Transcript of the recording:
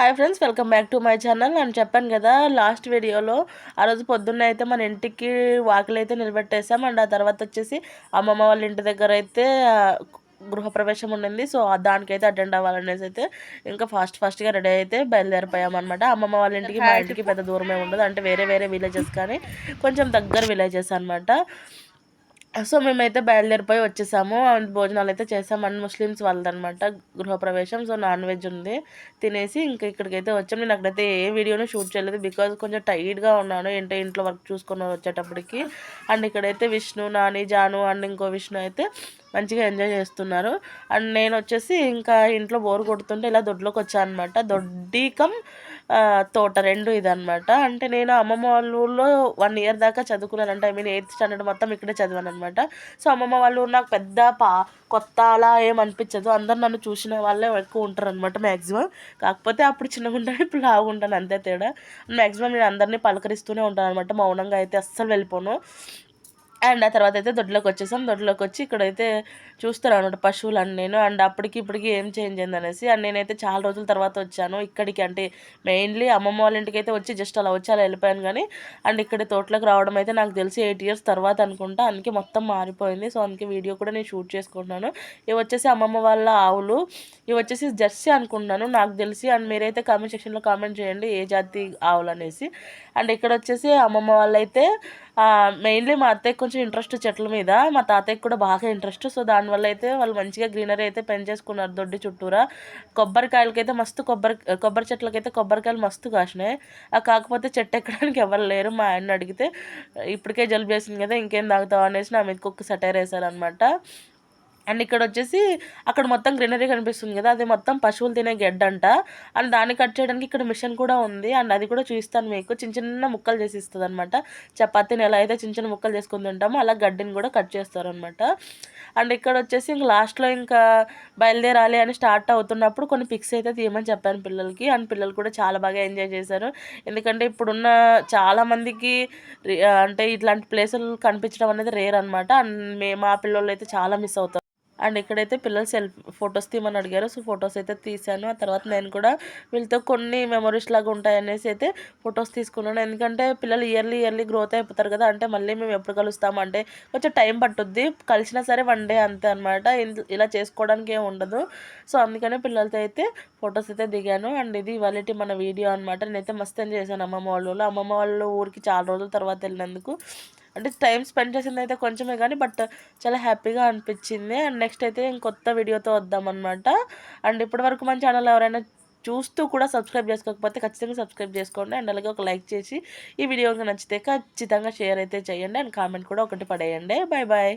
Hi friends welcome back to my channel నేను చెప్పాను కదా లాస్ట్ వీడియోలో ఆ రోజు పొద్దున్న అయితే మన ఇంటికి వాకిలు అయితే నిలబెట్టేసాం. అండ్ ఆ తర్వాత వచ్చేసి అమ్మమ్మ వాళ్ళ ఇంటి దగ్గర అయితే గృహప్రవేశం ఉండింది. సో దానికైతే అటెండ్ అవ్వాలనేసి అయితే ఇంకా ఫాస్ట్ ఫాస్ట్గా రెడీ అయితే బయలుదేరిపోయామన్నమాట అమ్మమ్మ వాళ్ళ ఇంటికి మా ఇంటికి పెద్ద దూరమే ఉండదు. అంటే వేరే వేరే విలేజెస్ కానీ కొంచెం దగ్గర విలేజెస్ అనమాట సో మేమైతే బయలుదేరిపోయి వచ్చేసాము. భోజనాలు అయితే చేసాము అండ్ ముస్లిమ్స్ వాళ్ళదనమాట గృహప్రవేశం. సో నాన్ వెజ్ ఉంది. తినేసి ఇంకా ఇక్కడికైతే వచ్చాము నేను అక్కడైతే ఏ వీడియోను షూట్ చేయలేదు. బికాజ్ కొంచెం టైట్గా ఉన్నాను. ఏంటో ఇంట్లో వర్క్ చూసుకొని వచ్చేటప్పటికి. అండ్ ఇక్కడైతే విష్ణు నాని జాను అండ్ ఇంకో విష్ణు అయితే మంచిగా ఎంజాయ్ చేస్తున్నారు. అండ్ నేను వచ్చేసి ఇంకా ఇంట్లో బోర్ కొడుతుంటే ఇలా దొడ్లోకి వచ్చాను అనమాట దొడ్డీకం తోట రెండు ఇదనమాట అంటే నేను అమ్మమ్మ వాళ్ళ ఊళ్ళో వన్ ఇయర్ దాకా చదువుకున్నాను అంటే ఐ మీన్ ఎయిత్ స్టాండర్డ్ మొత్తం ఇక్కడే చదివాను అనమాట సో అమ్మమ్మ వాళ్ళు నాకు పెద్ద పా కొత్త అలా ఏమనిపించదు అందరు నన్ను చూసిన వాళ్ళే ఎక్కువ ఉంటారు అనమాట మ్యాక్సిమం కాకపోతే అప్పుడు చిన్నగా ఉంటాను ఇప్పుడు లాగుంటాను అంతే తేడా. మ్యాక్సిమం నేను అందరినీ పలకరిస్తూనే ఉంటాను అనమాట మౌనంగా అయితే అస్సలు వెళ్ళిపోను. అండ్ ఆ తర్వాత అయితే దొడ్లోకి వచ్చేసాం. దొడ్లోకి వచ్చి ఇక్కడైతే చూస్తారు అనమాట పశువులు నేను అండ్ అప్పటికి ఇప్పటికి ఏం చేంజ్ అయింది అనేసి అండ్ నేనైతే చాలా రోజుల తర్వాత వచ్చాను. ఇక్కడికి అంటే మెయిన్లీ అమ్మమ్మ వాళ్ళ ఇంటికి అయితే వచ్చి జస్ట్ అలా వచ్చి అలా వెళ్ళిపోయాను కానీ అండ్ ఇక్కడ తోటలోకి రావడం అయితే నాకు తెలిసి ఎయిట్ ఇయర్స్ తర్వాత అనుకుంటా. అందుకే మొత్తం మారిపోయింది. సో అందుకే వీడియో కూడా నేను షూట్ చేసుకుంటున్నాను. ఇవి వచ్చేసి అమ్మమ్మ వాళ్ళ ఆవులు. ఇవి వచ్చేసి జెర్సీ అనుకుంటున్నాను నాకు తెలిసి. అండ్ మీరైతే కామెంట్ సెక్షన్లో కామెంట్ చేయండి ఏ జాతి ఆవులు అనేసి అండ్ ఇక్కడ వచ్చేసి అమ్మమ్మ వాళ్ళైతే మెయిన్లీ మా అత్తయ్య కొంచెం ఇంట్రెస్ట్ చెట్ల మీద. మా తాతయ్యకి కూడా బాగా ఇంట్రెస్ట్ సో దానివల్ల అయితే వాళ్ళు మంచిగా గ్రీనరీ అయితే పెంచేసుకున్నారు దొడ్డి చుట్టూరా. కొబ్బరికాయలకైతే మస్తు కొబ్బరి కొబ్బరి చెట్లకైతే కొబ్బరికాయలు మస్తు కాసినాయి. కాకపోతే చెట్టు ఎక్కడానికి ఎవరు లేరు. మా ఆయన అడిగితే ఇప్పటికే జలుబు చేసింది కదా ఇంకేం తాగుతావు? అనేసి నా మీద కుక్క సెటైర్ వేశారనమాట అండ్ ఇక్కడ వచ్చేసి అక్కడ మొత్తం గ్రీనరీ కనిపిస్తుంది కదా అది మొత్తం పశువులు తినే గెడ్డ అంట. అండ్ దాన్ని కట్ చేయడానికి ఇక్కడ మిషన్ కూడా ఉంది. అండ్ అది కూడా చూస్తాను మీకు. చిన్న చిన్న ముక్కలు చేసి ఇస్తుంది అనమాట చపాతీని ఎలా అయితే చిన్న చిన్న ముక్కలు చేసుకుని తింటామో. అలా గడ్డిని కూడా కట్ చేస్తారనమాట అండ్ ఇక్కడ వచ్చేసి ఇంక లాస్ట్లో ఇంకా బయలుదేరాలి అని స్టార్ట్ అవుతున్నప్పుడు కొన్ని పిక్స్ అయితే తీయమని చెప్పాను పిల్లలకి. అండ్ పిల్లలు కూడా చాలా బాగా ఎంజాయ్ చేశారు. ఎందుకంటే ఇప్పుడున్న చాలామందికి అంటే ఇట్లాంటి ప్లేసులు కనిపించడం అనేది రేర్ అనమాట అండ్ మేము మా పిల్లలు అయితే చాలా మిస్ అవుతారు. అండ్ ఇక్కడైతే పిల్లలు సెల్ఫ్ ఫొటోస్ తీయమని అడిగారు. సో ఫొటోస్ అయితే తీశాను. ఆ తర్వాత నేను కూడా వీళ్ళతో కొన్ని మెమరీస్ లాగా ఉంటాయనేసి అయితే ఫొటోస్ తీసుకున్నాను. ఎందుకంటే పిల్లలు ఇయర్లీ ఇయర్లీ గ్రోత్ అయిపోతారు కదా అంటే మళ్ళీ మేము ఎప్పుడు కలుస్తాము అంటే కొంచెం టైం పట్టుద్ది. కలిసినా సరే వన్ డే అంతే అనమాట ఇలా చేసుకోవడానికి ఏమి ఉండదు. సో అందుకనే పిల్లలతో అయితే ఫొటోస్ అయితే దిగాను. అండ్ ఇది ఇవాళ మన వీడియో అనమాట నేనైతే మస్తు ఎంజాయ్ చేశాను అమ్మమ్మ వాళ్ళు అమ్మమ్మ వాళ్ళు ఊరికి చాలా రోజుల తర్వాత వెళ్ళినందుకు. అంటే టైం స్పెండ్ చేసింది అయితే కొంచెమే కానీ బట్ చాలా హ్యాపీగా అనిపించింది. అండ్ నెక్స్ట్ అయితే ఇంకొత్త వీడియోతో వద్దామన్నమాట అండ్ ఇప్పటి వరకు మన ఛానల్ ఎవరైనా చూస్తూ కూడా సబ్స్క్రైబ్ చేసుకోకపోతే ఖచ్చితంగా సబ్స్క్రైబ్ చేసుకోండి. అండ్ అలాగే ఒక లైక్ చేసి ఈ వీడియో నచ్చితే ఖచ్చితంగా షేర్ అయితే చేయండి. అండ్ కామెంట్ కూడా ఒకటి పడేయండి. Bye bye